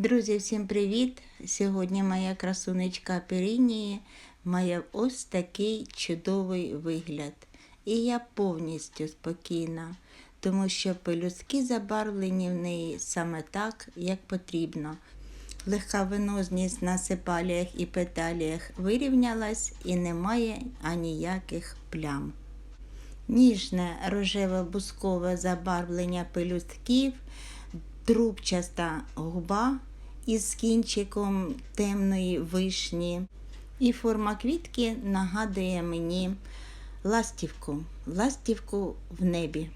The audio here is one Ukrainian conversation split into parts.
Друзі, всім привіт! Сьогодні моя красунечка Перінії має ось такий чудовий вигляд. І я повністю спокійна, тому що пелюстки забарвлені в неї саме так, як потрібно. Легка венозність на сепаліях і петаліях вирівнялась і немає аніяких плям. Ніжне рожево-бускове забарвлення пелюстків, трубчаста губа із кінчиком темної вишні. І форма квітки нагадує мені ластівку, ластівку в небі.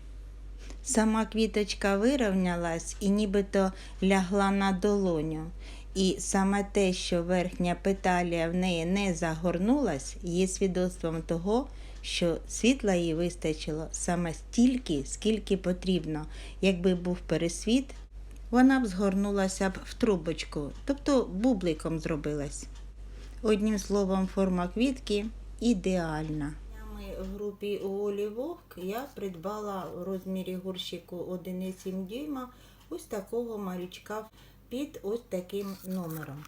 Сама квіточка вирівнялась і нібито лягла на долоню. І саме те, що верхня петалія в неї не загорнулась, є свідоцтвом того, що світла їй вистачило саме стільки, скільки потрібно. Якби був пересвіт, вона б згорнулася б в трубочку, тобто бубликом зробилась. Одним словом, форма квітки ідеальна. В групі Олі Вовк я придбала в розмірі горщику 1,7 дюйма ось такого малючка під ось таким номером.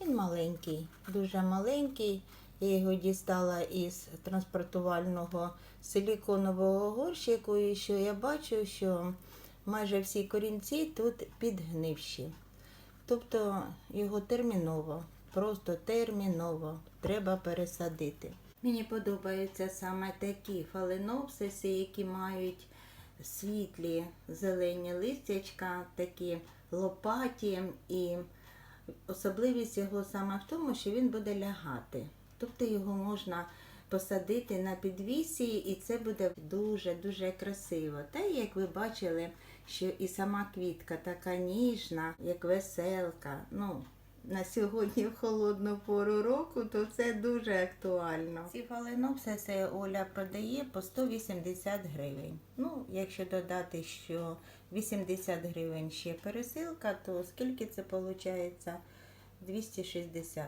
Він маленький, дуже маленький. Я його дістала із транспортувального силіконового горщику, і що я бачу, що майже всі корінці тут підгнивші. Тобто його терміново, просто терміново треба пересадити. Мені подобаються саме такі фаленопсиси, які мають світлі зелені листячка, такі лопаті, і особливість його саме в тому, що він буде лягати. Тобто його можна посадити на підвісі, і це буде дуже-дуже красиво. Та як ви бачили, що і сама квітка така ніжна, як веселка. Ну, на сьогодні в холодну пору року, то це дуже актуально. Ці фаленопсиси Оля продає по 180 гривень. Ну, якщо додати, що 80 гривень ще пересилка, то скільки це виходить? 260.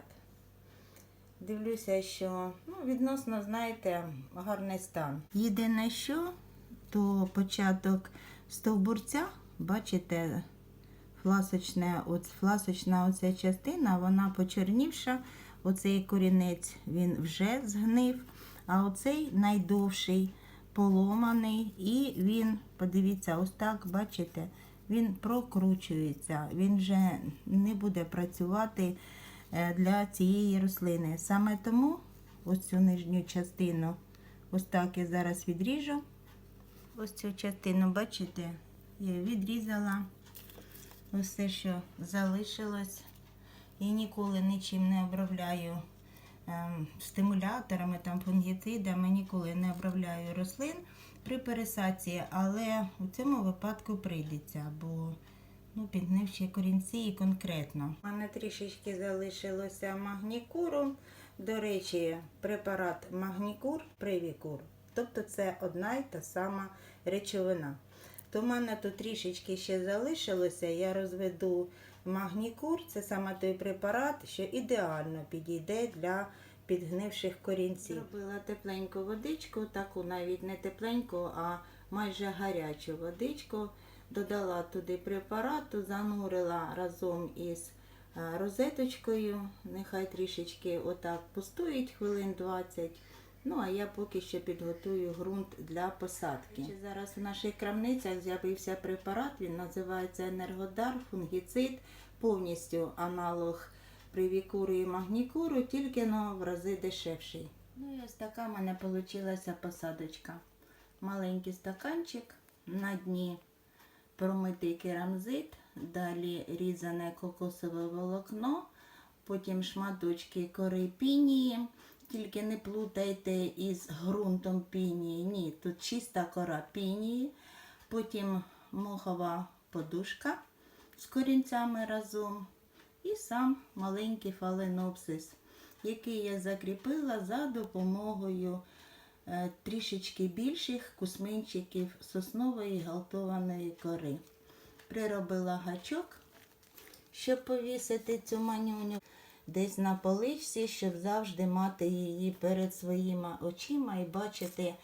Дивлюся, що ну, відносно, знаєте, гарний стан. Єдине що, то початок стовбурця, бачите, фласочне, от, фласочна оця частина, вона почернівша. Оцей корінець він вже згнив, а оцей найдовший поломаний. І він, подивіться, ось так, бачите, він прокручується, він вже не буде працювати для цієї рослини. Саме тому ось цю нижню частину, ось так я зараз відріжу. Ось цю частину, бачите, я відрізала все, що залишилось. І ніколи нічим не обробляю ем, стимуляторами, там, фунгіцидами, ніколи не обробляю рослин при пересадці, але у цьому випадку прийдеться, бо ну, підгнивші корінці і конкретно. У мене трішечки залишилося магнікуру. До речі, препарат магнікур, привікур. Тобто це одна й та сама речовина. То в мене тут трішечки ще залишилося. Я розведу магнікур, це саме той препарат, що ідеально підійде для підгнивших корінців. Зробила тепленьку водичку, таку навіть не тепленьку, а майже гарячу водичку. Додала туди препарату, занурила разом із е, розеточкою. Нехай трішечки отак постоїть хвилин 20. Ну, а я поки що підготую ґрунт для посадки. Зараз в наших крамницях з'явився препарат, він називається Енергодар, фунгіцид, повністю аналог привікуру і магнікуру, тільки но в рази дешевший. Ну і ось така в мене вийшла посадочка. Маленький стаканчик, на дні промитий керамзит, далі різане кокосове волокно, потім шматочки кори пінії. Тільки не плутайте із ґрунтом пінії. Ні, тут чиста кора пінії, потім мохова подушка з корінцями разом. І сам маленький фаленопсис, який я закріпила за допомогою трішечки більших кусминчиків соснової галтованої кори. Приробила гачок, щоб повісити цю манюню десь на поличці, щоб завжди мати її перед своїми очима і бачити,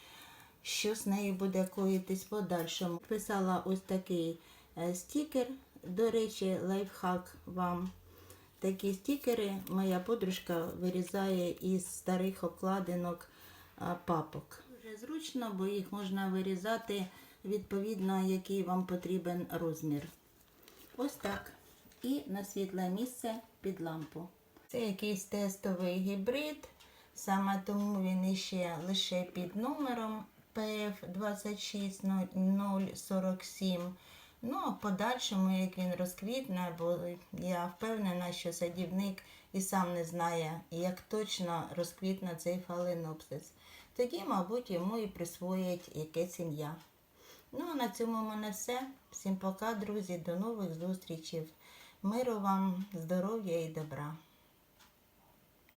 що з нею буде коїтись подальшому. Писала ось такий е, стікер до речі, лайфхак вам. Такі стікери моя подружка вирізає із старих обкладинок папок. Дуже зручно, бо їх можна вирізати відповідно, який вам потрібен розмір. Ось так. І на світле місце під лампу. Це якийсь тестовий гібрид, саме тому він іще лише під номером PF26047. Ну, а в подальшому, як він розквітне, бо я впевнена, що садівник і сам не знає, як точно розквітне цей фаленопсис. Тоді, мабуть, йому і присвоїть якесь ім'я. Ну, а на цьому в мене все. Всім пока, друзі, до нових зустрічей. Миру вам, здоров'я і добра.